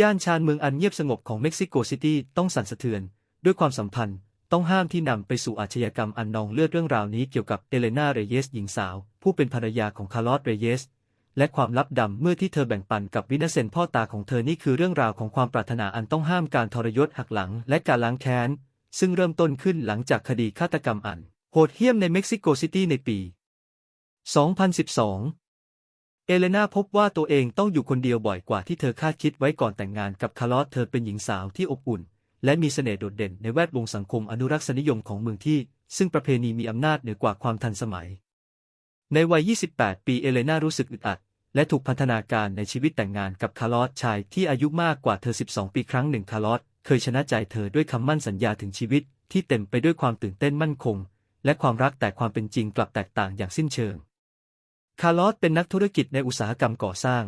ย่านชานเมืองอันเงียบสงบของเม็กซิโกซิตี้ต้องสั่นสะเทือน ด้วยความสัมพันธ์ต้องห้ามที่นำไปสู่อาชญากรรมอันนองเลือดเรื่องราวนี้เกี่ยวกับเอเลนาเรเยสหญิงสาว ผู้เป็นภรรยาของคาร์ลอสเรเยส และความลับดำเมื่อที่เธอแบ่งปันกับวินาเซนพ่อตาของเธอนี่คือเรื่องราวของความปรารถนาอันต้องห้ามการทรยศหักหลัง และการล้างแค้น ซึ่งเริ่มต้นขึ้นหลังจากคดีฆาตกรรมอัน โหดเหี้ยมในเม็กซิโกซิตี้ในปี 2012 เอเลนาพบว่าตัวเองต้องอยู่คนเดียวบ่อยกว่าที่เธอคาดคิดไว้ก่อนแต่งงานกับคาร์ลอสเธอเป็นหญิงสาวที่อบอุ่น และมีเสน่ห์โดดเด่นในแวดวงสังคมอนุรักษนิยมของเมืองที่ ซึ่งประเพณีมีอำนาจเหนือกว่าความทันสมัย ในวัย 28 ปีเอเลนารู้สึกอึดอัด และถูกพันธนาการในชีวิตแต่งงานกับคาร์ลอสชายที่อายุมากกว่าเธอ 12 ปีครั้งหนึ่งคาร์ลอสเคยชนะใจเธอด้วยคำมั่นสัญญาถึงชีวิตที่เต็มไปด้วยความตื่นเต้นมั่นคง และความรักแต่ความเป็นจริงกลับแตกต่างอย่างสิ้นเชิง คาร์ลอสเป็นนักธุรกิจในอุตสาหกรรมก่อสร้าง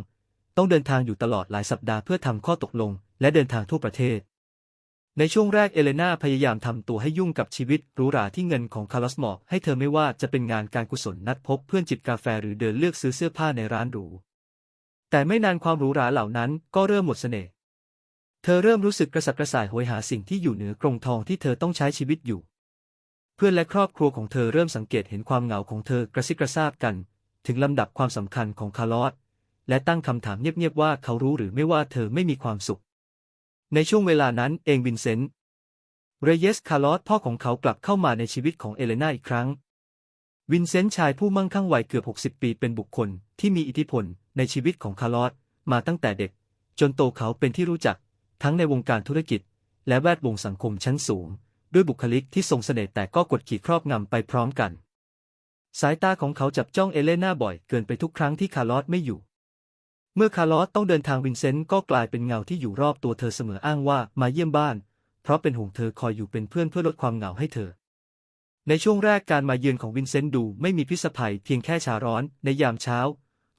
ต้องเดินทางอยู่ตลอดหลายสัปดาห์เพื่อทำข้อตกลง และเดินทางทั่วประเทศ ในช่วงแรกเอเลนาพยายามทำตัวให้ยุ่งกับชีวิตหรูหราที่เงินของคาร์ลอสมอบให้เธอไม่ว่าจะเป็นงานการกุศลนัดพบเพื่อนจิบกาแฟหรือเดินเลือกซื้อเสื้อผ้าในร้านหรู แต่ไม่นานความหรูหราเหล่านั้นก็เริ่มหมดเสน่ห์ เธอเริ่มรู้สึกกระสับกระส่ายโหยหาสิ่งที่อยู่เหนือกรงทองที่เธอต้องใช้ชีวิตอยู่ เพื่อนและครอบครัวของเธอเริ่มสังเกตเห็นความเหงาของเธอกระซิบกระซาบกัน ถึงลำดับความสำคัญของคาร์ลอสและตั้งคำถามเงียบๆว่าเขารู้หรือไม่ว่าเธอไม่มีความสุข ในช่วงเวลานั้นเองวินเซนต์เรเยสคาร์ลอสพ่อของเขากลับเข้ามาในชีวิตของเอเลนาอีกครั้ง วินเซนต์ชายผู้มั่งคั่งวัยเกือบ 60 ปีเป็นบุคคลที่มีอิทธิพลในชีวิตของคาร์ลอสมาตั้งแต่เด็ก จนโตเขาเป็นที่รู้จัก ทั้งในวงการธุรกิจ และแวดวงสังคมชั้นสูง ด้วยบุคลิกที่ทรงเสน่ห์แต่ก็กดขี่ครอบงำไปพร้อมกัน สายตาของเขาจับจ้องเอเลน่าบ่อยเกินไปทุกครั้งที่คาร์ลอสไม่อยู่ เมื่อคาร์ลอสต้องเดินทางวินเซนต์ก็กลายเป็นเงาที่อยู่รอบตัวเธอเสมออ้างว่ามาเยี่ยมบ้าน เพราะเป็นห่วงเธอคอยอยู่เป็นเพื่อนเพื่อลดความเหงาให้เธอ ในช่วงแรกการมาเยือนของวินเซนต์ดูไม่มีพิษภัยเพียงแค่ชาร้อนในยามเช้า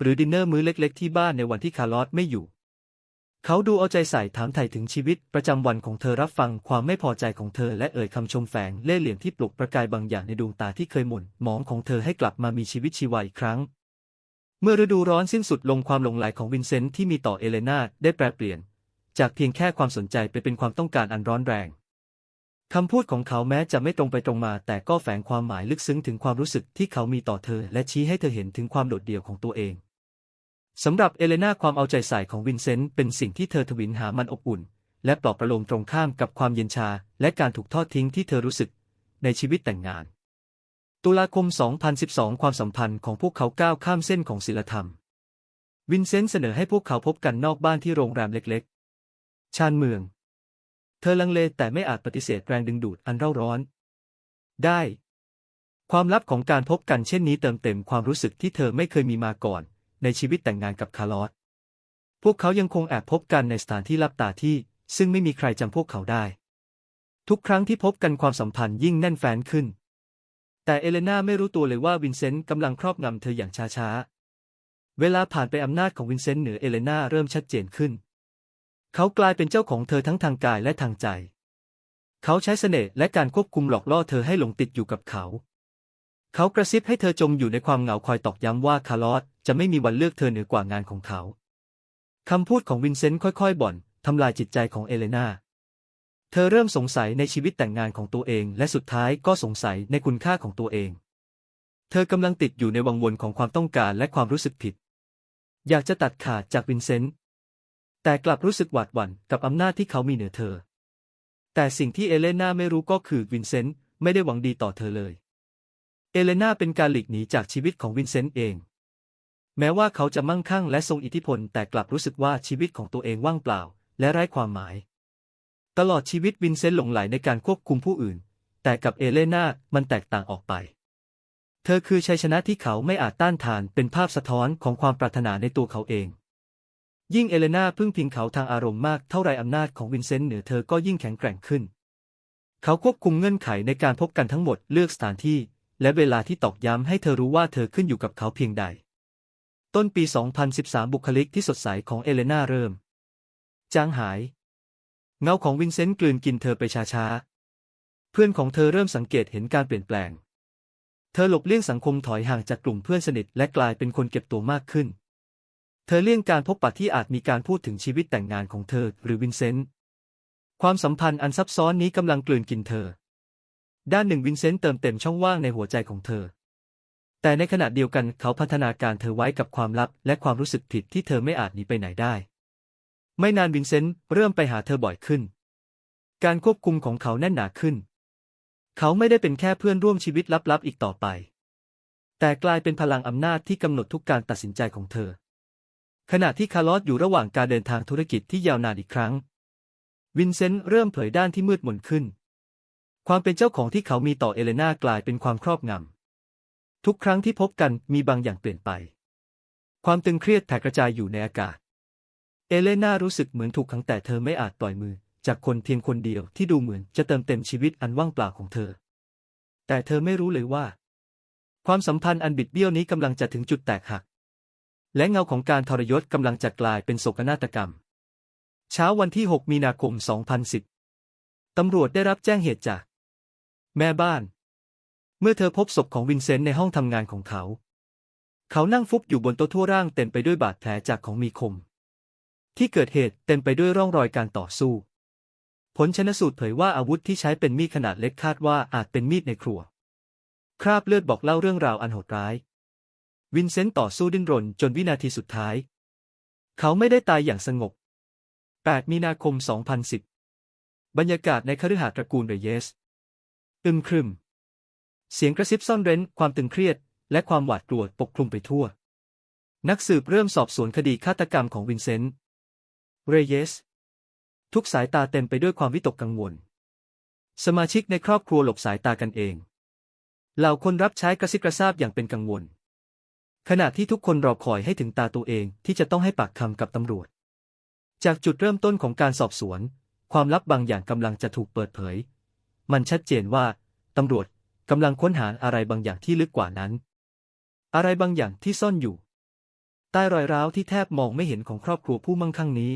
หรือดินเนอร์มื้อเล็ก ๆ ที่บ้านในวันที่คาร์ลอสไม่อยู่ เขาดูเอาใจใส่ถามไถ่ถึงชีวิตประจำวันของเธอรับฟังความไม่พอใจของเธอและเอ่ยคำชมแฝงเล่ห์เหลี่ยมที่ปลุกประกายบางอย่างในดวงตาที่เคยหม่นหมองของเธอให้กลับมามีชีวิตชีวาอีกครั้ง เมื่อฤดูร้อนสิ้นสุดลงความหลงใหลของวินเซนต์ที่มีต่อเอเลนาได้แปรเปลี่ยน จากเพียงแค่ความสนใจไปเป็นความต้องการอันร้อนแรงคำพูดของเขาแม้จะไม่ตรงไปตรงมา แต่ก็แฝงความหมายลึกซึ้งถึงความรู้สึกที่เขามีต่อเธอ และชี้ให้เธอเห็นถึงความโดดเดี่ยวของตัวเอง สำหรับเอเลนาความเอาใจใส่ของวินเซนต์เป็นสิ่งที่เธอทวินหามันอบอุ่น และปลอบประโลมตรงข้ามกับความเย็นชา และการถูกทอดทิ้งที่เธอรู้สึก ในชีวิตแต่งงาน ตุลาคม 2012 ความสัมพันธ์ของพวกเขาก้าวข้ามเส้นของศีลธรรม วินเซนต์เสนอให้พวกเขาพบกันนอกบ้านที่โรงแรมเล็กๆ ชานเมือง เธอลังเลแต่ไม่อาจปฏิเสธแรงดึงดูดอันเร่าร้อน ได้ ความลับของการพบกันเช่นนี้เติมเต็มความรู้สึกที่เธอไม่เคยมีมาก่อน ในชีวิตแต่งงานกับคาร์ลอสพวกเขายังคงแอบพบกันในสถานที่ลับตาที่ ซึ่งไม่มีใครจำพวกเขาได้ ทุกครั้งที่พบกันความสัมพันธ์ยิ่งแน่นแฟ้นขึ้น แต่เอเลนาไม่รู้ตัวเลยว่าวินเซนต์กำลังครอบงำเธออย่างช้าๆ เวลาผ่านไปอำนาจของวินเซนต์เหนือเอเลนาเริ่มชัดเจนขึ้น เขากลายเป็นเจ้าของเธอทั้งทางกายและทางใจ เขาใช้เสน่ห์และการควบคุมหลอกล่อเธอให้หลงติดอยู่กับเขา เขากระซิบให้เธอจมอยู่ในความเหงาคอยตอกย้ำว่าคาร์ลอสจะไม่มีวันเลือกเธอเหนือกว่างานของเขาคำพูดของวินเซนต์ค่อยๆ บ่อนทำลายจิตใจของเอเลนาเธอเริ่มสงสัยในชีวิตแต่งงานของตัวเอง และสุดท้ายก็สงสัยในคุณค่าของตัวเอง เธอกำลังติดอยู่ในวังวนของความต้องการและความรู้สึกผิด อยากจะตัดขาดจากวินเซนต์แต่กลับรู้สึกหวาดหวั่นกับอำนาจที่เขามีเหนือเธอ แต่สิ่งที่เอเลนาไม่รู้ก็คือวินเซนต์ไม่ได้หวังดีต่อเธอเลย เอเลนาเป็นการหลีกหนีจากชีวิตของวินเซนต์เอง แม้ว่าเขาจะมั่งคั่งและทรงอิทธิพลแต่กลับรู้สึกว่าชีวิตของตัวเองว่างเปล่า และไร้ความหมาย ตลอดชีวิตวินเซนต์หลงไหลในการควบคุมผู้อื่น แต่กับเอเลนามันแตกต่างออกไป เธอคือชัยชนะที่เขาไม่อาจต้านทานเป็นภาพสะท้อนของความปรารถนาในตัวเขาเอง ยิ่งเอเลนาพึ่งพิงเขาทางอารมณ์มากเท่าไรอำนาจของวินเซนต์เหนือเธอก็ยิ่งแข็งแกร่งขึ้น เขาควบคุมเงื่อนไขในการพบกันทั้งหมดเลือกสถานที่ และเวลาที่ตอกย้ำให้เธอรู้ว่าเธอขึ้นอยู่กับเขาเพียงใด ต้นปี 2013 บุคลิกที่สดใสของเอเลนาเริ่ม จางหาย เงาของวินเซนต์กลืนกินเธอไปช้าๆ เพื่อนของเธอเริ่มสังเกตเห็นการเปลี่ยนแปลง เธอหลบเลี่ยงสังคมถอยห่างจากกลุ่มเพื่อนสนิทและกลายเป็นคนเก็บตัวมากขึ้น เธอเลี่ยงการพบปะที่อาจมีการพูดถึงชีวิตแต่งงานของเธอหรือวินเซนต์ ความสัมพันธ์อันซับซ้อนนี้กำลังกลืนกินเธอ ด้านหนึ่งวินเซนต์เติมเต็มช่องว่างในหัวใจของเธอ แต่ในขณะเดียวกันเขาพัฒนาการเธอไว้กับความลับ และความรู้สึกผิดที่เธอไม่อาจหนีไปไหนได้ ไม่นานวินเซนต์เริ่มไปหาเธอบ่อยขึ้น การควบคุมของเขาแน่นหนาขึ้น เขาไม่ได้เป็นแค่เพื่อนร่วมชีวิตลับๆอีกต่อไป แต่กลายเป็นพลังอำนาจที่กำหนดทุกการตัดสินใจของเธอ ขณะที่คาร์ลอสอยู่ระหว่างการเดินทางธุรกิจที่ยาวนานอีกครั้ง วินเซนต์เริ่มเผยด้านที่มืดมนขึ้น ความเป็นเจ้าของที่เขามีต่อเอเลนากลายเป็นความครอบงำ ทุกครั้งที่พบกันมีบางอย่างเปลี่ยนไป ความตึงเครียดแผ่กระจายอยู่ในอากาศ เอเลนารู้สึกเหมือนถูกขังแต่เธอไม่อาจปล่อยมือ จากคนเพียงคนเดียวที่ดูเหมือนจะเติมเต็มชีวิตอันว่างเปล่าของเธอ แต่เธอไม่รู้เลยว่า ความสัมพันธ์อันบิดเบี้ยวนี้กำลังจะถึงจุดแตกหัก และเงาของการทรยศกำลังจะกลายเป็นโศกนาฏกรรม เช้าวันที่ 6 มีนาคม 2010ตำรวจได้รับแจ้งเหตุจาก แม่บ้าน เมื่อเธอพบศพของวินเซนต์ในห้องทำงานของเขา เขานั่งฟุบอยู่บนโต๊ะทั่วร่างเต็มไปด้วยบาดแผลจากของมีคม ที่เกิดเหตุเต็มไปด้วยร่องรอยการต่อสู้ ผลชนสูตรเผยว่าอาวุธที่ใช้เป็นมีดขนาดเล็กคาดว่าอาจเป็นมีดในครัว คราบเลือดบอกเล่าเรื่องราวอันโหดร้าย วินเซนต์ต่อสู้ดิ้นรนจนวินาทีสุดท้าย เขาไม่ได้ตายอย่างสงบ 8 มีนาคม 2010 บรรยากาศในคฤหาสน์ตระกูลเรเยส อึมครึม เสียงกระซิบซ่อนเร้นความตึงเครียด และความหวาดกลัวปกคลุมไปทั่ว นักสืบเริ่มสอบสวนคดีฆาตกรรมของวินเซนต์ เรเยส ทุกสายตาเต็มไปด้วยความวิตกกังวล สมาชิกในครอบครัวหลบสายตากันเอง เหล่าคนรับใช้กระซิบกระซาบอย่างเป็นกังวล ขณะที่ทุกคนรอคอยให้ถึงตาตัวเองที่จะต้องให้ปากคำกับตำรวจ จากจุดเริ่มต้นของการสอบสวน ความลับบางอย่างกำลังจะถูกเปิดเผย มันชัดเจนว่าตำรวจกำลังค้นหาอะไรบางอย่างที่ลึกกว่านั้น อะไรบางอย่างที่ซ่อนอยู่ใต้รอยร้าวที่แทบมองไม่เห็นของครอบครัวผู้มั่งคั่งนี้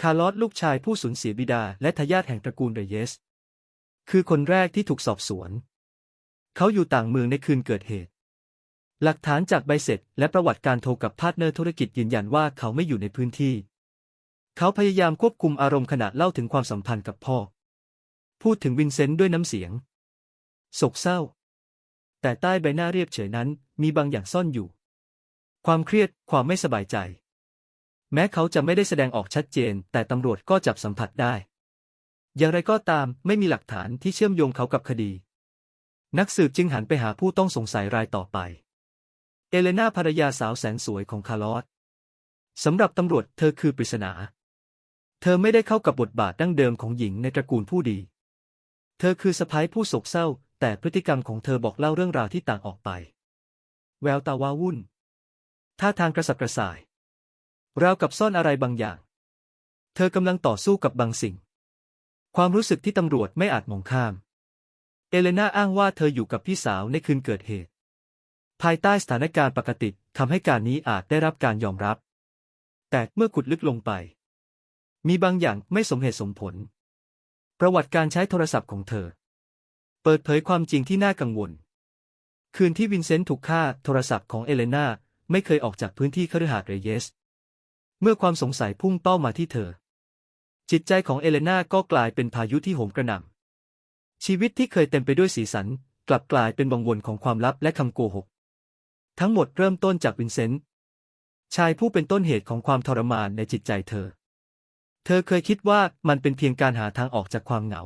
คาร์ลอสลูกชายผู้สูญเสียบิดาและทายาทแห่งตระกูลเรเยส คือคนแรกที่ถูกสอบสวน เขาอยู่ต่างเมืองในคืนเกิดเหตุ หลักฐานจากใบเสร็จและประวัติการโทรกับพาร์ทเนอร์ธุรกิจยืนยันว่าเขาไม่อยู่ในพื้นที่ เขาพยายามควบคุมอารมณ์ขณะเล่าถึงความสัมพันธ์กับพ่อ พูดถึงวินเซนต์ด้วยน้ำเสียงโศกเศร้า แต่ใต้ใบหน้าเรียบเฉยนั้นมีบางอย่างซ่อนอยู่ ความเครียดความไม่สบายใจ แม้เขาจะไม่ได้แสดงออกชัดเจน แต่ตำรวจก็จับสัมผัสได้ อย่างไรก็ตามไม่มีหลักฐานที่เชื่อมโยงเขากับคดี นักสืบจึงหันไปหาผู้ต้องสงสัยรายต่อไป เอเลนาภรรยาสาวแสนสวยของคาร์ลอสสำหรับตำรวจเธอคือปริศนา เธอไม่ได้เข้ากับบทบาทดั้งเดิมของหญิงในตระกูลผู้ดี เธอคือสะพ้ายผู้โศกเศร้า แต่พฤติกรรมของเธอบอกเล่าเรื่องราวที่ต่างออกไป แววตาว้าวุ่น ท่าทางกระสับกระส่าย ราวกับซ่อนอะไรบางอย่าง เธอกำลังต่อสู้กับบางสิ่ง ความรู้สึกที่ตำรวจไม่อาจมองข้าม เอเลนาอ้างว่าเธออยู่กับพี่สาวในคืนเกิดเหตุ ภายใต้สถานการณ์ปกติทำให้การนี้อาจได้รับการยอมรับ แต่เมื่อขุดลึกลงไป มีบางอย่างไม่สมเหตุสมผล ประวัติการใช้โทรศัพท์ของเธอ เปิดเผยความจริงที่น่ากังวล คืนที่วินเซนต์ถูกฆ่าโทรศัพท์ของเอเลนาไม่เคยออกจากพื้นที่คฤหาสน์เรเยส เมื่อความสงสัยพุ่งเป้ามาที่เธอ จิตใจของเอเลนาก็กลายเป็นพายุที่โหมกระหน่ำ ชีวิตที่เคยเต็มไปด้วยสีสัน กลับกลายเป็นวังวนของความลับและคำโกหก ทั้งหมดเริ่มต้นจากวินเซนต์ชายผู้เป็นต้นเหตุของความทรมานในจิตใจเธอ เธอเคยคิดว่ามันเป็นเพียงการหาทางออกจากความเหงา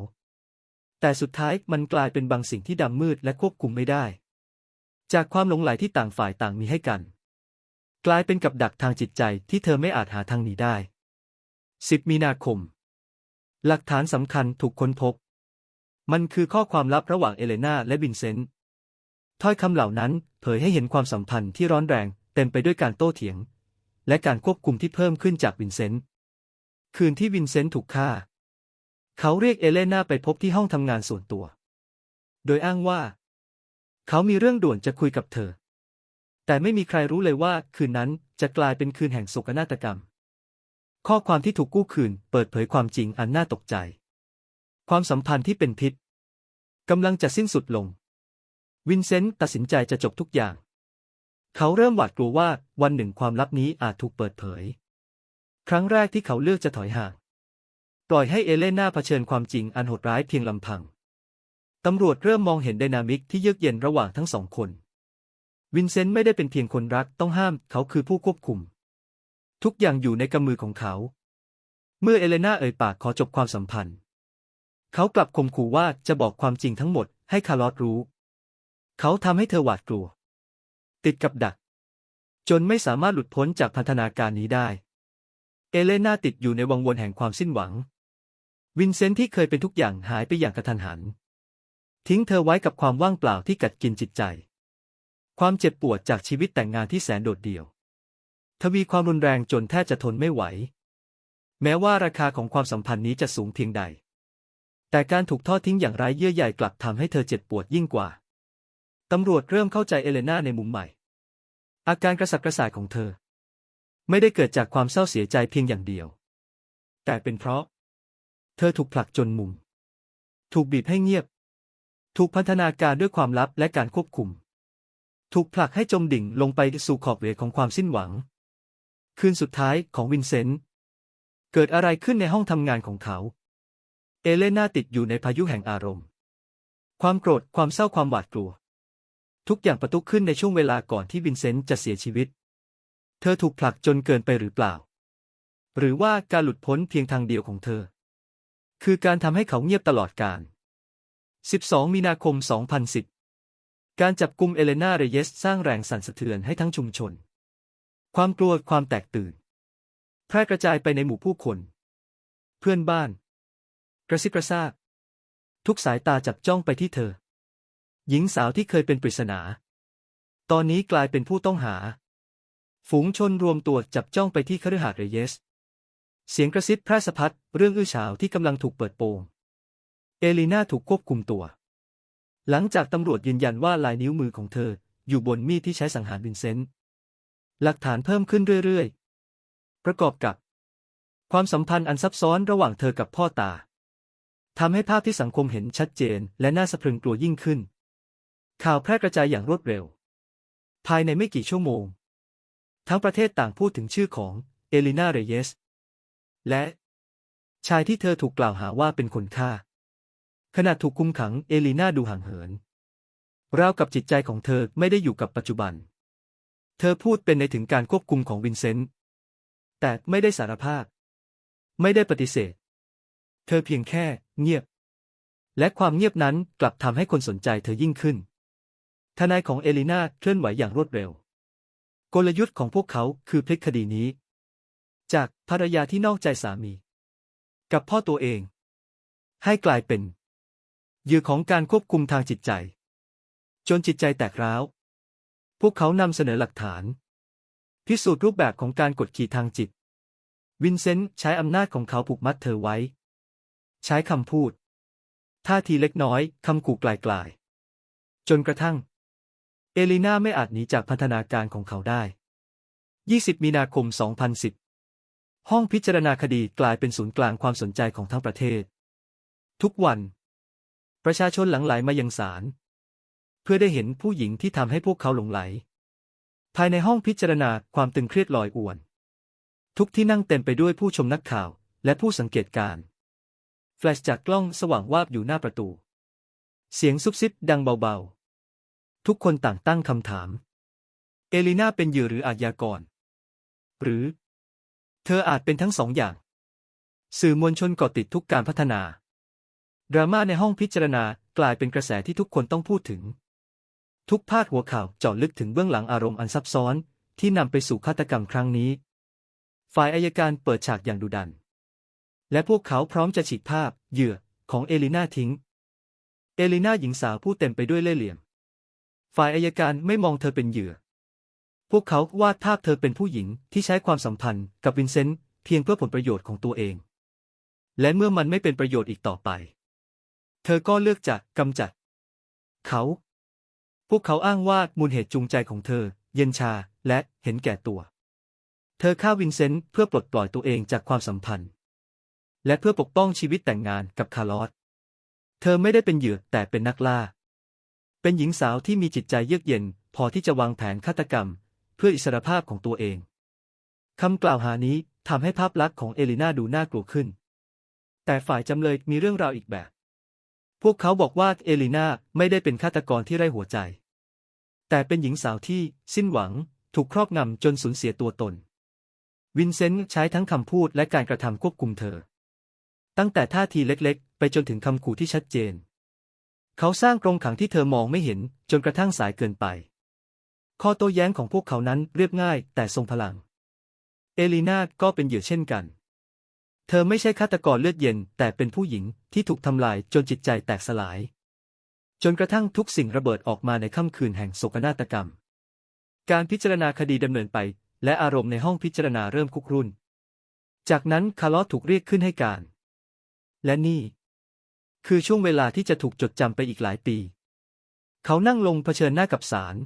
แต่สุดท้ายมันกลายเป็นบางสิ่งที่ดำมืดและควบคุมไม่ได้ จากความหลงใหลที่ต่างฝ่ายต่างมีให้กัน กลายเป็นกับดักทางจิตใจที่เธอไม่อาจหาทางหนีได้ 10 มีนาคม หลักฐานสำคัญถูกค้นพบ มันคือข้อความลับระหว่างเอเลนาและวินเซนต์ถ้อยคำเหล่านั้นเผยให้เห็นความสัมพันธ์ที่ร้อนแรง เต็มไปด้วยการโต้เถียง และการควบคุมที่เพิ่มขึ้นจากวินเซนต์ คืนที่วินเซนต์ถูกฆ่า เขาเรียกเอเลนาไปพบที่ห้องทำงานส่วนตัว โดยอ้างว่า เขามีเรื่องด่วนจะคุยกับเธอ แต่ไม่มีใครรู้เลยว่าคืนนั้นจะกลายเป็นคืนแห่งโศกนาฏกรรม ข้อความที่ถูกกู้คืนเปิดเผยความจริงอันน่าตกใจ ความสัมพันธ์ที่เป็นพิษกำลังจะสิ้นสุดลง วินเซนต์ตัดสินใจจะจบทุกอย่าง เขาเริ่มหวาดกลัวว่าวันหนึ่งความลับนี้อาจถูกเปิดเผย ครั้งแรกที่เขาเลือกจะถอยห่าง ปล่อยให้เอเลน่าเผชิญความจริงอันโหดร้ายเพียงลำพัง ตำรวจเริ่มมองเห็นไดนามิกที่เยือกเย็นระหว่างทั้งสองคน วินเซนต์ไม่ได้เป็นเพียงคนรักต้องห้ามเขาคือผู้ควบคุม ทุกอย่างอยู่ในกำมือของเขา เมื่อเอเลน่าเอ่ยปากขอจบความสัมพันธ์ เขากลับข่มขู่ว่าจะบอกความจริงทั้งหมดให้คาร์ลอสรู้ เขาทำให้เธอหวาดกลัว ติดกับดัก จนไม่สามารถหลุดพ้นจากพันธนาการนี้ได้ เอเลนาติดอยู่ในวังวนแห่งความสิ้นหวัง วินเซนต์ที่เคยเป็นทุกอย่างหายไปอย่างกระทันหัน ทิ้งเธอไว้กับความว่างเปล่าที่กัดกินจิตใจ ความเจ็บปวดจากชีวิตแต่งงานที่แสนโดดเดี่ยว ทวีความรุนแรงจนแทบจะทนไม่ไหว แม้ว่าราคาของความสัมพันธ์นี้จะสูงเพียงใด แต่การถูกทอดทิ้งอย่างไร้เยื่อใยกลับทำให้เธอเจ็บปวดยิ่งกว่าตำรวจเริ่มเข้าใจเอเลนาในมุมใหม่ อาการกระสับกระส่ายของเธอ ไม่ได้เกิดจากความเศร้าเสียใจเพียงอย่างเดียว แต่เป็นเพราะ เธอถูกผลักจนมุม ถูกบีบให้เงียบ ถูกพันธนาการด้วยความลับและการควบคุม ถูกผลักให้จมดิ่งลงไปสู่ขอบเหวของความสิ้นหวัง คืนสุดท้ายของวินเซนต์ เกิดอะไรขึ้นในห้องทำงานของเขา เอเลน่าติดอยู่ในพายุแห่งอารมณ์ ความโกรธ ความเศร้า ความหวาดกลัว ทุกอย่างประทุขึ้นในช่วงเวลาก่อนที่วินเซนต์จะเสียชีวิต เธอถูกผลักจนเกินไปหรือเปล่า หรือว่าการหลุดพ้นเพียงทางเดียวของเธอ คือการทำให้เขาเงียบตลอดกาล12 มีนาคม 2010 การจับกุมเอเลนาเรเยสสร้างแรงสั่นสะเทือนให้ทั้งชุมชน ความกลัวความแตกตื่น แพร่กระจายไปในหมู่ผู้คน เพื่อนบ้าน กระซิบกระซาบทุกสายตาจับจ้องไปที่เธอ หญิงสาวที่เคยเป็นปริศนา ตอนนี้กลายเป็นผู้ต้องหา ฝูงชนรวมตัวจับจ้องไปที่คฤหาสน์เรเยส เสียงกระซิบแพร่สะพัดเรื่องอื้อฉาวที่กำลังถูกเปิดโปง เอลีนาถูกควบคุมตัว หลังจากตำรวจยืนยันว่าลายนิ้วมือของเธออยู่บนมีดที่ใช้สังหารวินเซนต์ หลักฐานเพิ่มขึ้นเรื่อยๆ ประกอบกับ ความสัมพันธ์อันซับซ้อนระหว่างเธอกับพ่อตาทำให้ภาพที่สังคมเห็นชัดเจนและน่าสะพรึงกลัวยิ่งขึ้น ข่าวแพร่กระจายอย่างรวดเร็ว ภายในไม่กี่ชั่วโมง ทั้งประเทศต่างพูดถึงชื่อของเอลินาเรเยส และชายที่เธอถูกกล่าวหาว่าเป็นคนฆ่า ขณะถูกคุมขังเอลินาดูห่างเหิน ราวกับจิตใจของเธอไม่ได้อยู่กับปัจจุบัน เธอพูดเป็นในถึงการควบคุมของวินเซนต์ แต่ไม่ได้สารภาพ ไม่ได้ปฏิเสธ เธอเพียงแค่เงียบ และความเงียบนั้นกลับทำให้คนสนใจเธอยิ่งขึ้น ทนายของเอลินาเคลื่อนไหวอย่างรวดเร็ว กลยุทธ์ของพวกเขาคือพลิกคดีนี้ จากภรรยาที่นอกใจสามี กับพ่อตัวเอง ให้กลายเป็นเหยื่อของการควบคุมทางจิตใจ จนจิตใจแตกร้าว พวกเขานำเสนอหลักฐาน พิสูจน์รูปแบบของการกดขี่ทางจิต วินเซนต์ใช้อำนาจของเขาผูกมัดเธอไว้ ใช้คำพูด ท่าทีเล็กน้อยคำขู่กลายๆจนกระทั่ง เอลิน่าไม่อาจหนีจากพันธนาการของเขาได้ 20 มีนาคม 2010 ห้องพิจารณาคดีกลายเป็นศูนย์กลางความสนใจของทั้งประเทศ ทุกวัน ประชาชนหลั่งไหลมายังศาลเพื่อได้เห็นผู้หญิงที่ทำให้พวกเขาหลงไหล ภายในห้องพิจารณาความตึงเครียดลอยอวน ทุกที่นั่งเต็มไปด้วยผู้ชมนักข่าวและผู้สังเกตการ แฟลชจากกล้องสว่างวาบอยู่หน้าประตู เสียงซุบซิบดังเบาๆ ทุกคนต่างตั้งคำถาม เอลิน่าเป็นเหยื่อหรืออาชญากร หรือ เธออาจเป็นทั้งสองอย่าง สื่อมวลชนเกาะติดทุกการพัฒนา ดราม่าในห้องพิจารณากลายเป็นกระแสที่ทุกคนต้องพูดถึง ทุกพาดหัวข่าวเจาะลึกถึงเบื้องหลังอารมณ์อันซับซ้อน ที่นำไปสู่ฆาตกรรมครั้งนี้ ฝ่ายอายการเปิดฉากอย่างดุดัน และพวกเขาพร้อมจะฉีกภาพเหยื่อของเอลิน่าทิ้ง เอลิน่าหญิงสาวผู้เต็มไปด้วยเล่ห์เหลี่ยม ฝ่ายอายการไม่มองเธอเป็นเหยื่อ พวกเขาวาดภาพเธอเป็นผู้หญิงที่ใช้ความสัมพันธ์กับวินเซนต์เพียงเพื่อผลประโยชน์ของตัวเอง และเมื่อมันไม่เป็นประโยชน์อีกต่อไป เธอก็เลือกจะกำจัด เขา พวกเขาอ้างว่ามูลเหตุจูงใจของเธอ เย็นชาและเห็นแก่ตัว เธอฆ่าวินเซนต์เพื่อปลดปล่อยตัวเองจากความสัมพันธ์ และเพื่อปกป้องชีวิตแต่งงานกับคาร์ลอสเธอไม่ได้เป็นเหยื่อแต่เป็นนักล่า เป็นหญิงสาวที่มีจิตใจเยือกเย็น พอที่จะวางแผนฆาตกรรม เพื่ออิสรภาพของตัวเองคำกล่าวหานี้ทำให้ภาพลักษณ์ของเอลินาดูน่ากลัวขึ้น แต่ฝ่ายจำเลยมีเรื่องราวอีกแบบ พวกเขาบอกว่าเอลินาไม่ได้เป็นฆาตกรที่ไร้หัวใจ แต่เป็นหญิงสาวที่สิ้นหวัง ถูกครอบงำจนสูญเสียตัวตน วินเซนต์ใช้ทั้งคำพูดและการกระทำควบคุมเธอ ตั้งแต่ท่าทีเล็กๆ ไปจนถึงคำขู่ที่ชัดเจน เขาสร้างกรงขังที่เธอมองไม่เห็นจนกระทั่งสายเกินไป ข้อโต้แย้งของพวกเขานั้นเรียบง่ายแต่ทรงพลัง เอลีนาก็เป็นเหยื่อเช่นกัน เธอไม่ใช่ฆาตกรเลือดเย็น แต่เป็นผู้หญิงที่ถูกทำลายจนจิตใจแตกสลาย จนกระทั่งทุกสิ่งระเบิดออกมาในค่ำคืนแห่งโศกนาฏกรรม การพิจารณาคดีดำเนินไป และอารมณ์ในห้องพิจารณาเริ่มคุกรุ่น จากนั้นคาร์ลอสถูกเรียกขึ้นให้การ และนี่ คือช่วงเวลาที่จะถูกจดจำไปอีกหลายปี เขานั่งลงเผชิญหน้ากับศาล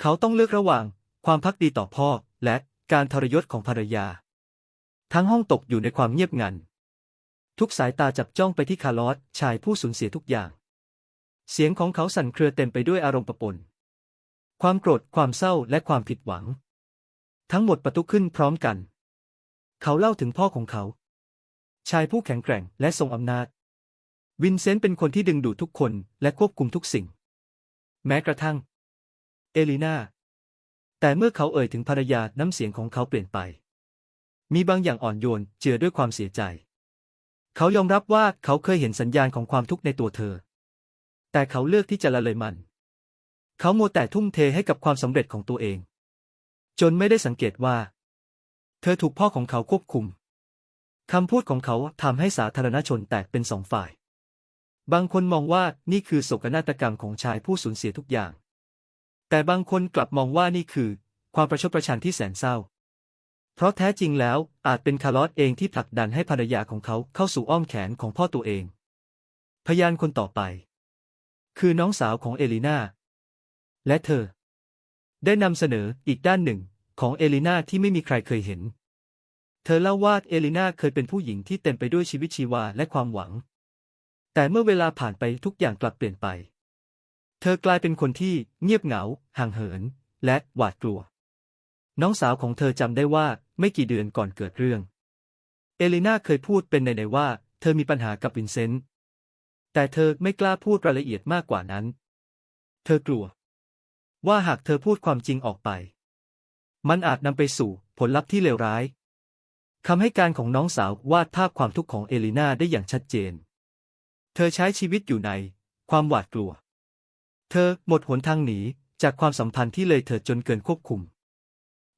เขาต้องเลือกระหว่าง ความพักดีต่อพ่อ และการทรยศของภรรยา ทั้งห้องตกอยู่ในความเงียบงัน ทุกสายตาจับจ้องไปที่คาร์ลอสชายผู้สูญเสียทุกอย่าง เสียงของเขาสั่นเครือเต็มไปด้วยอารมณ์ปะปน ความโกรธ ความเศร้า และความผิดหวัง ทั้งหมดประทุขึ้นพร้อมกัน เขาเล่าถึงพ่อของเขา ชายผู้แข็งแกร่งและทรงอำนาจ วินเซนต์เป็นคนที่ดึงดูดทุกคนและควบคุมทุกสิ่ง แม้กระทั่ง เอลินาแต่เมื่อเขาเอ่ยถึงภรรยาน้ำเสียงของเขาเปลี่ยนไป มีบางอย่างอ่อนโยนเจือด้วยความเสียใจ เขายอมรับว่าเขาเคยเห็นสัญญาณของความทุกข์ในตัวเธอ แต่เขาเลือกที่จะละเลยมัน เขาโมวแต่ทุ่มเทให้กับความสำเร็จของตัวเอง จนไม่ได้สังเกตว่า เธอถูกพ่อของเขาควบคุมคำพูดของเขาทำให้สาธารณชนแตกเป็นสองฝ่าย บางคนมองว่านี่คือโศกนาฏกรรมของชายผู้สูญเสียทุกอย่าง แต่บางคนกลับมองว่านี่คือ ความประชดประชันที่แสนเศร้า เพราะแท้จริงแล้วอาจเป็นคาร์ลอสเองที่ผลักดันให้ภรรยาของเขาเข้าสู่อ้อมแขนของพ่อตัวเอง พยานคนต่อไป คือน้องสาวของเอลินาและเธอ ได้นำเสนออีกด้านหนึ่งของเอลินาที่ไม่มีใครเคยเห็น เธอเล่าว่าเอลินาเคยเป็นผู้หญิงที่เต็มไปด้วยชีวิตชีวาและความหวัง แต่เมื่อเวลาผ่านไปทุกอย่างกลับเปลี่ยนไป เธอกลายเป็นคนที่เงียบเหงา ห่างเหิน และหวาดกลัว น้องสาวของเธอจำได้ว่าไม่กี่เดือนก่อนเกิดเรื่อง เอลินาเคยพูดเป็นในๆว่า เธอมีปัญหากับวินเซนต์ แต่เธอไม่กล้าพูดรายละเอียดมากกว่านั้น เธอกลัว ว่าหากเธอพูดความจริงออกไป มันอาจนำไปสู่ผลลัพธ์ที่เลวร้ายคำให้การของน้องสาววาดภาพความทุกข์ของเอลินาได้อย่างชัดเจน ธอใช้ชีวิตอยู่ในความหวาดกลัว เธอหมดหนทางหนีจากความสัมพันธ์ที่เลยเถิดจนเกินควบคุม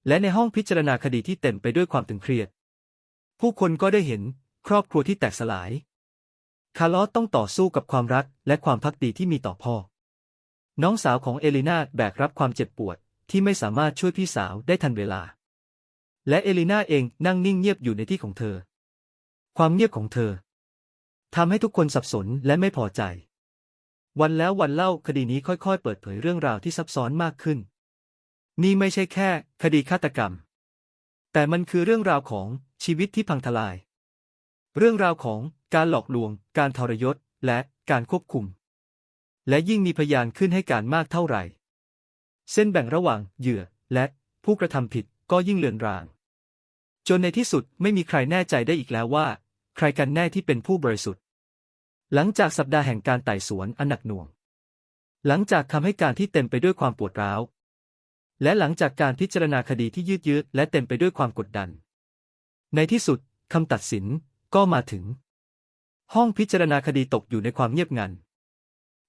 และในห้องพิจารณาคดีที่เต็มไปด้วยความตึงเครียด ผู้คนก็ได้เห็นครอบครัวที่แตกสลาย คาร์ลอสต้องต่อสู้กับความรักและความพักดีที่มีต่อพ่อ น้องสาวของเอลินาแบกรับความเจ็บปวดที่ไม่สามารถช่วยพี่สาวได้ทันเวลา และเอลินาเองนั่งนิ่งเงียบอยู่ในที่ของเธอ ความเงียบของเธอ ทำให้ทุกคนสับสนและไม่พอใจ วันแล้ววันเล่าคดีนี้ค่อยๆ เปิดเผยเรื่องราวที่ซับซ้อนมากขึ้น นี่ไม่ใช่แค่ คดีฆาตกรรม แต่มันคือเรื่องราวของชีวิตที่พังทลาย เรื่องราวของการหลอกลวง การทรยศ และการควบคุม และยิ่งมีพยานขึ้นให้การมากเท่าไหร่ เส้นแบ่งระหว่างเหยื่อและผู้กระทำผิดก็ยิ่งเลือนราง จนในที่สุดไม่มีใครแน่ใจได้อีกแล้วว่า ใครกันแน่ที่เป็นผู้บริสุทธิ์ หลังจากสัปดาห์แห่งการไต่สวนอันหนักหน่วง หลังจากคำให้การที่เต็มไปด้วยความปวดร้าว และหลังจากการพิจารณาคดีที่ยืดเยื้อและเต็มไปด้วยความกดดัน ในที่สุดคำตัดสินก็มาถึง ห้องพิจารณาคดีตกอยู่ในความเงียบงัน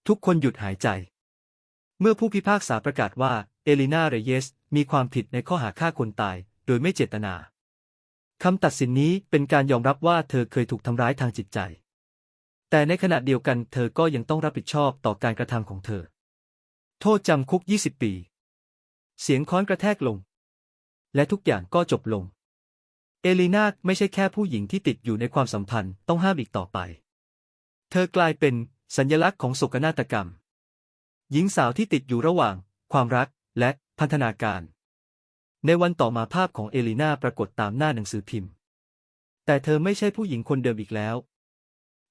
ทุกคนหยุดหายใจ เมื่อผู้พิพากษาประกาศว่า เอลินาเรเยส มีความผิดในข้อหาฆ่าคนตาย โดยไม่เจตนา คำตัดสินนี้เป็นการยอมรับว่าเธอเคยถูกทำร้ายทางจิตใจ แต่ในขณะเดียวกันเธอก็ยังต้องรับผิดชอบต่อการกระทำของเธอ โทษจำคุก 20 ปี เสียงค้อนกระแทกลง และทุกอย่างก็จบลง เอลีนาไม่ใช่แค่ผู้หญิงที่ติดอยู่ในความสัมพันธ์ต้องห้ามอีกต่อไป เธอกลายเป็นสัญลักษณ์ของโศกนาฏกรรม หญิงสาวที่ติดอยู่ระหว่าง ความรักและพันธนาการ ในวันต่อมาภาพของเอลีนาปรากฏตามหน้าหนังสือพิมพ์ แต่เธอไม่ใช่ผู้หญิงคนเดิมอีกแล้ว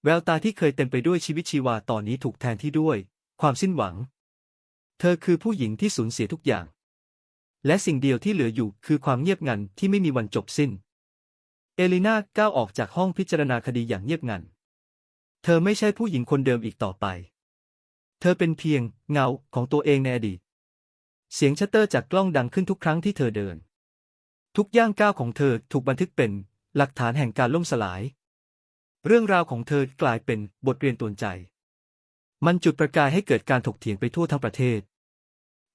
แววตาที่เคยเต็มไปด้วยชีวิตชีวาตอนนี้ถูกแทนที่ด้วย ความสิ้นหวัง เธอคือผู้หญิงที่สูญเสียทุกอย่าง และสิ่งเดียวที่เหลืออยู่คือความเงียบงันที่ไม่มีวันจบสิ้น เอลิน่าก้าวออกจากห้องพิจารณาคดีอย่างเงียบงัน เธอไม่ใช่ผู้หญิงคนเดิมอีกต่อไป เธอเป็นเพียงเงาของตัวเองในอดีต เสียงชัตเตอร์จากกล้องดังขึ้นทุกครั้งที่เธอเดิน ทุกย่างก้าวของเธอถูกบันทึกเป็นหลักฐานแห่งการล่มสลาย เรื่องราวของเธอกลายเป็นบทเรียนตวนใจ มันจุดประกายให้เกิดการถกเถียงไปทั่วทั้งประเทศ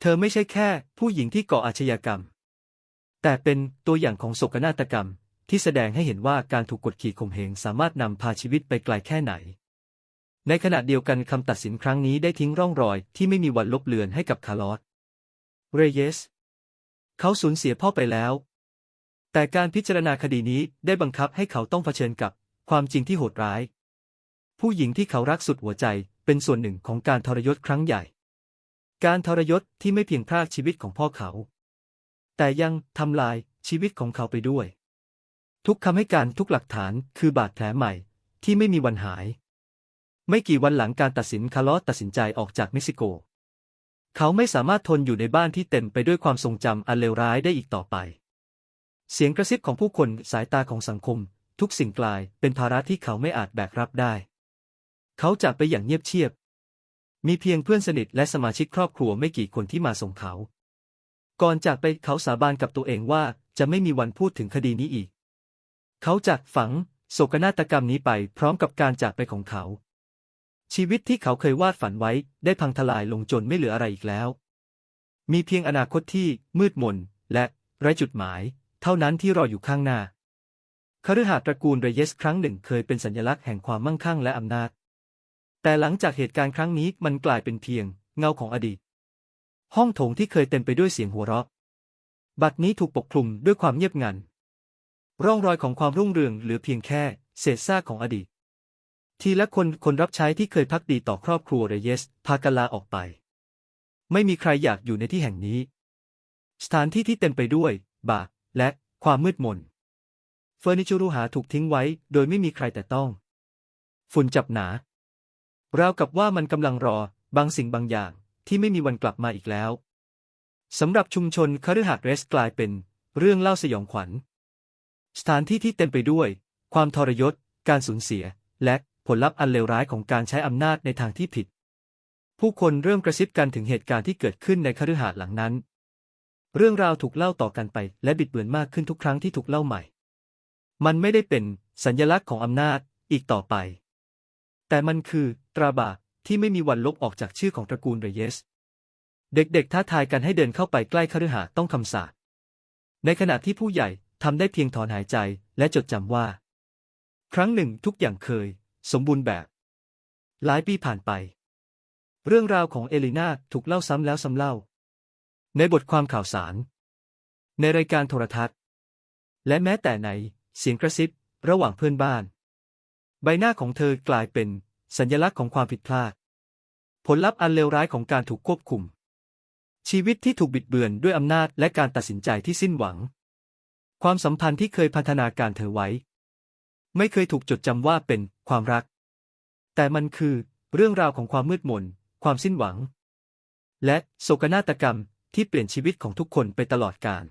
เธอไม่ใช่แค่ผู้หญิงที่ก่ออาชญากรรม แต่เป็นตัวอย่างของโศกนาฏกรรมที่แสดงให้เห็นว่าการถูกกดขี่ข่มเหงสามารถนำพาชีวิตไปไกลแค่ไหน ในขณะเดียวกันคำตัดสินครั้งนี้ได้ทิ้งร่องรอยที่ไม่มีวันลบเลือนให้กับคาร์ลอส เรเยส เขาสูญเสียพ่อไปแล้ว แต่การพิจารณาคดีนี้ได้บังคับให้เขาต้องเผชิญกับความจริงที่โหดร้าย ผู้หญิงที่เขารักสุดหัวใจเป็นส่วนหนึ่งของการทรยศครั้งใหญ่ การทรยศที่ไม่เพียงพรากชีวิตของพ่อเขา แต่ยังทำลายชีวิตของเขาไปด้วย ทุกคำให้การทุกหลักฐานคือบาดแผลใหม่ที่ไม่มีวันหาย ไม่กี่วันหลังการตัดสินคาร์ลอสตัดสินใจออกจากเม็กซิโก เขาไม่สามารถทนอยู่ในบ้านที่เต็มไปด้วยความทรงจำอันเลวร้ายได้อีกต่อไป เสียงกระซิบของผู้คนสายตาของสังคม ทุกสิ่งกลายเป็นภาระที่เขาไม่อาจแบกรับได้ เขาจากไปอย่างเงียบเชียบ มีเพียงเพื่อนสนิทและสมาชิกครอบครัวไม่กี่คนที่มาส่งเขา ก่อนจากไปเขาสาบานกับตัวเองว่าจะไม่มีวันพูดถึงคดีนี้อีก เขาจากฝังโศกนาฏกรรมนี้ไปพร้อมกับการจากไปของเขา ชีวิตที่เขาเคยวาดฝันไว้ได้พังทลายลงจนไม่เหลืออะไรอีกแล้ว มีเพียงอนาคตที่มืดมนและไร้จุดหมาย เท่านั้นที่รออยู่ข้างหน้าคฤหาสน์ตระกูลเรเยสครั้งหนึ่งเคยเป็นสัญลักษณ์แห่งความมั่งคั่งและอำนาจ แต่หลังจากเหตุการณ์ครั้งนี้มันกลายเป็นเพียงเงาของอดีต ห้องโถงที่เคยเต็มไปด้วยเสียงหัวเราะ บัดนี้ถูกปกคลุมด้วยความเงียบงัน ร่องรอยของความรุ่งเรืองเหลือเพียงแค่เศษซากของอดีต ทีละคนคนรับใช้ที่เคยพักดีต่อครอบครัวเรเยส พากันลาออกไป ไม่มีใครอยากอยู่ในที่แห่งนี้ สถานที่ที่เต็มไปด้วย บาปและความมืดมนเฟอร์นิเจอร์รูหาถูกทิ้งไว้ โดยไม่มีใครแต่ต้อง ฝุ่นจับหนาราวกับว่ามันกำลังรอบางสิ่งบางอย่างที่ไม่มีวันกลับมาอีกแล้วสำหรับชุมชนคฤหาสน์เรสกลายเป็นเรื่องเล่าสยองขวัญ สถานที่ที่เต็มไปด้วย ความทรยศ การสูญเสีย และ ผลลัพธ์อันเลวร้ายของการใช้อำนาจในทางที่ผิด ผู้คนเริ่มกระซิบกันถึงเหตุการณ์ที่เกิดขึ้นในคฤหาสน์หลังนั้น เรื่องราวถูกเล่าต่อกันไป และบิดเบือนมากขึ้นทุกครั้งที่ถูกเล่าใหม่ มันไม่ได้เป็นสัญญลักษณ์ของอำนาจอีกต่อไป แต่มันคือตราบาที่ไม่มีวันลบออกจากชื่อของตระกูลเรเยส เด็กๆท้าทายกันให้เดินเข้าไปใกล้คฤหาสน์ต้องคำสาปในขณะที่ผู้ใหญ่ทำได้เพียงถอนหายใจและจดจำว่า ครั้งหนึ่งทุกอย่างเคย สมบูรณ์แบบ หลายปีผ่านไป เรื่องราวของเอลิน่าถูกเล่าซ้ำแล้วซ้ำเล่า ในบทความข่าวสาร ในรายการโทรทัศน์ และแม้แต่ในเสียงกระซิบระหว่างเพื่อนบ้าน ใบหน้าของเธอกลายเป็นสัญลักษณ์ของความผิดพลาด ผลลัพธ์อันเลวร้ายของการถูกควบคุม ชีวิตที่ถูกบิดเบือนด้วยอำนาจและการตัดสินใจที่สิ้นหวัง ความสัมพันธ์ที่เคยพันธนาการเธอไว้ ไม่เคยถูกจดจำว่าเป็นความรัก แต่มันคือเรื่องราวของความมืดมน ความสิ้นหวัง และโศกนาฏกรรมที่เปลี่ยนชีวิตของทุกคนไปตลอดกาล